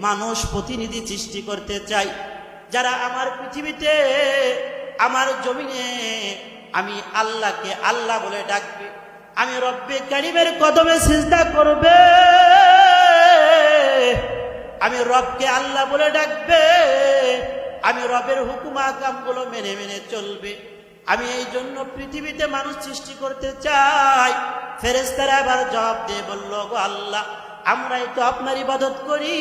মানুষ প্রতিনিধি সৃষ্টি করতে চাই। যারা আমার পৃথিবীতে, আমার জমিনে, আমি আল্লাহকে আল্লাহ বলে ডাকবে। আমি রব্বে কারিমের কদমে সিজদা করবে। আমি রবকে আল্লাহ বলে ডাকবে। আমি রবের হুকুম আকামগুলো মেনে মেনে চলবে। আমি এই জন্য পৃথিবীতে মানুষ সৃষ্টি করতে চাই। ফেরেস্তারা আবার জবাব দিয়ে বলল, গো আল্লাহ আমরাই তো আপনার ইবাদত করি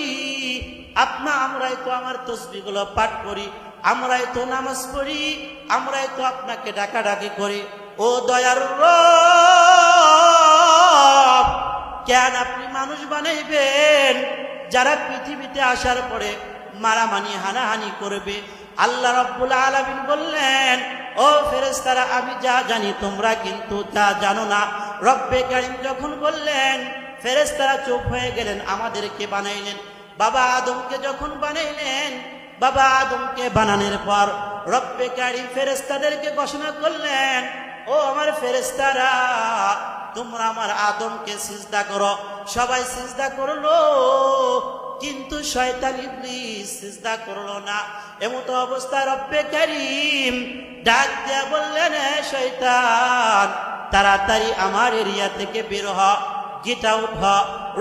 আপনা আমরাই তো আমার তসবিগুলো পাঠ করি, আমরাই তো নামাজ পড়ি, আমরাই তো আপনাকে ডাকাডাকি করি। ও দয়ার কেন আপনি মানুষ বানাইবেন? যারা পৃথিবীতে আসার পরে মারামানি, হানাহানি করবে, আল্লাহ রব্বুল আলমিন বললেন, ও ফেরেস্তারা আমি যা জানি তোমরা কিন্তু তা জানো না। রব্বে কারিম যখন বললেন ফেরেস্তারা চুপ হয়ে গেলেন, আমাদেরকে বানাইলেন। বাবা আদমকে যখন বানাইলেন, বাবা আদমকে বানানোর পর রব্বে কারিম ফেরেস্তাদেরকে ঘোষণা করলেন, ও আমার ফেরেস্তারা তোমরা আমার আদমকে সিজদা করো। সবাই সিজদা করল, কিন্তু শয়তান ইবলিস সিজদা করল না। এমতো অবস্থায় রব্বে কারিম ডাক দিয়া বললেন, "এ শয়তান, তাড়াতাড়ি আমার এরিয়া থেকে বের হ। গেট আউট হ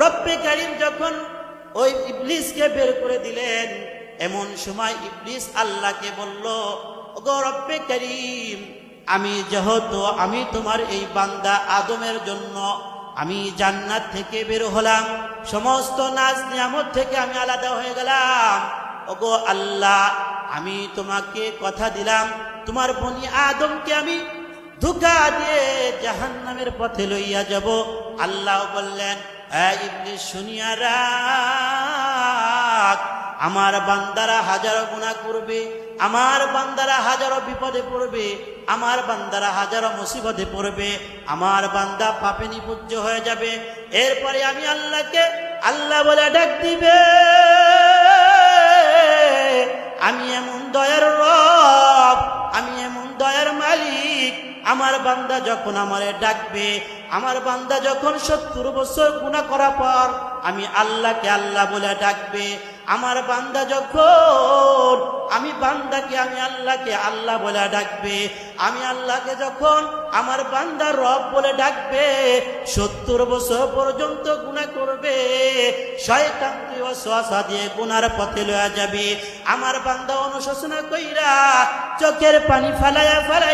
রব্বে কারিম যখন ওই ইবলিসকে বের করে দিলেন, এমন সময় ইবলিস আল্লাহকে বলল গো রব্বে কারিম, আমি যেহেতু আমি তোমার এই বান্দা আদমের জন্য, আমি জান্নাত থেকে বের হলাম, সমস্ত নাজ নিয়ামত থেকে আমি আলাদা হয়ে গেলাম। ওগো আল্লাহ, আমি তোমাকে কথা দিলাম, তোমার বনি আদমকে আমি ধোকা দিয়ে জাহান্নামের পথে লইয়া যাব। আল্লাহ বললেন "এই ইবলিস, শুনিয়া রাখ। আমার বান্দারা হাজারো গুণা করবে, আমার বান্দারা হাজারো বিপদে পড়বে, আমার বান্দারা হাজারো মুসিবতে পড়বে, আমার বান্দা পাপে নিপুজ্জ হয়ে যাবে। এরপরে আমি আল্লাহকে, আল্লাহ বলে ডাক দিবে। আমি এমন দয়ার রব আমার বান্দা যখন আমারে ডাকবে, আমার বান্দা যখন সত্তর বছর গুণা করার পর আমি আল্লাহকে আল্লাহ বলে ডাকবে, আমার বান্দা যখন, আমি বান্দাকে আমি আল্লাহকে আল্লাহ বলে ডাকবে, আমি আল্লাহকে যখন আমার বান্দা রব বলে ডাকবে, সত্তর বছর পর্যন্ত গুণা করবে, শয়তান তুই অশ্বাসা দিয়ে গুনার পথে লয়া যাবে, আমার বান্দা অনুশোচনা কইরা চোখের পানি ফালাইয়া ফালাইয়া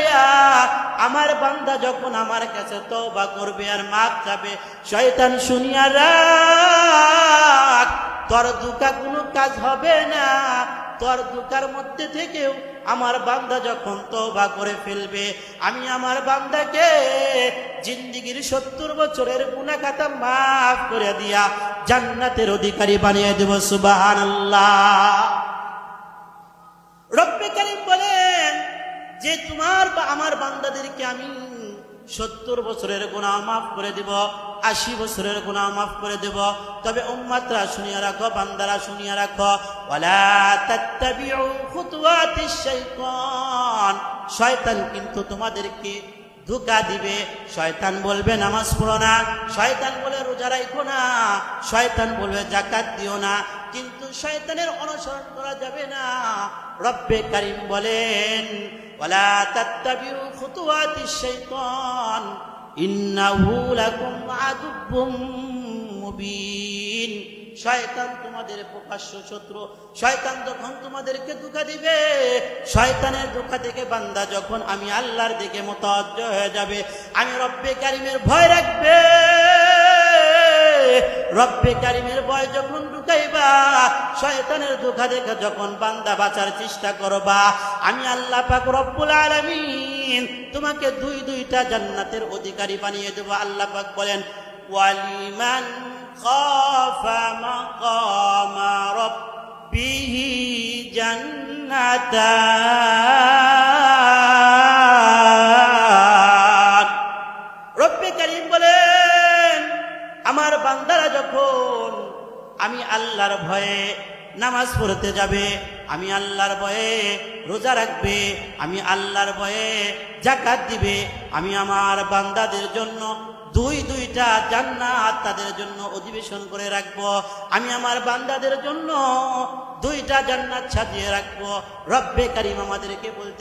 আমার বান্দা যখন আমার কাছে তওবা করবে আর মাপ যাবে শয়তান শুনিয়া রাখ তোর দুকা কোনো কাজ হবে না। তোর দুকার মধ্যে থেকেও আমার বান্দা যখন তওবা করে ফেলবে, আমি আমার বান্দাকে জিন্দিগির সত্তর বছরের গুণা খাতা মাফ করে দিয়া জান্নাতের অধিকারী বানিয়ে দেব সুবাহ রব্বে কারিম বলেন যে তোমার বা আমার বান্দাদেরকে আমি সত্তর বছরের গুণা মাফ করে দেব, আশি বছরের গুণা মাফ করে দেব। তবে উম্মাতরা শুনিয়া রাখো, বান্দারা শুনিয়া রাখো শয়তান কিন্তু তোমাদেরকে ধোকা দিবে। শয়তান বলবে, নামাজ পড়ো না। শয়তান বলে, রোজা রাখো না। শয়তান বলবে, জাকাত দিও না। কিন্তু শয়তানের অনুসরণ করা যাবে না। রব্বে কারিম বলেন, ওয়ালা তাত্তাবিউ খুতুওয়াতিশ শাইতান, ইন্নাহু লাকুম আদুব্বুম মুবিন। শয়তান তোমাদের প্রকাশ্য শত্রু, শয়তান যখন তোমাদেরকে ধোকা দিবে, শয়তানের ধোকা থেকে বান্দা যখন আমি আল্লাহর দিকে মতজ্জ হয়ে যাবে, আমি রব্বে কারিমের ভয় রাখবে। রব্বে কারিমের ভয় যখন ঢুকাইবা, শয়তানের দুঃখা দেখে যখন বান্দা বাঁচার চেষ্টা করবা, আমি আল্লাহ পাক রব্বুল আলামিন তোমাকে দুই দুইটা জান্নাতের অধিকারী বানিয়ে দেবো। আল্লাহ পাক বলেন, ওয়ালিমান খাফা মাকামা রব্বিহি জান্নাতা যখন আমি আল্লাহর ভয়ে নামাজ পড়তে যাবে, আমি আল্লাহর ভয়ে রোজা রাখবে, আমি আল্লাহর ভয়ে জাকাত দিবে, আমি আমার বান্দাদের জন্য দুই, দুইটা জান্নাত তাদের জন্য অধিবেশন করে রাখব, আমি আমার বান্দাদের জন্য দুইটা জান্নাত সাজিয়ে রাখব। রব্বে কারিম আমাদেরকে বলতে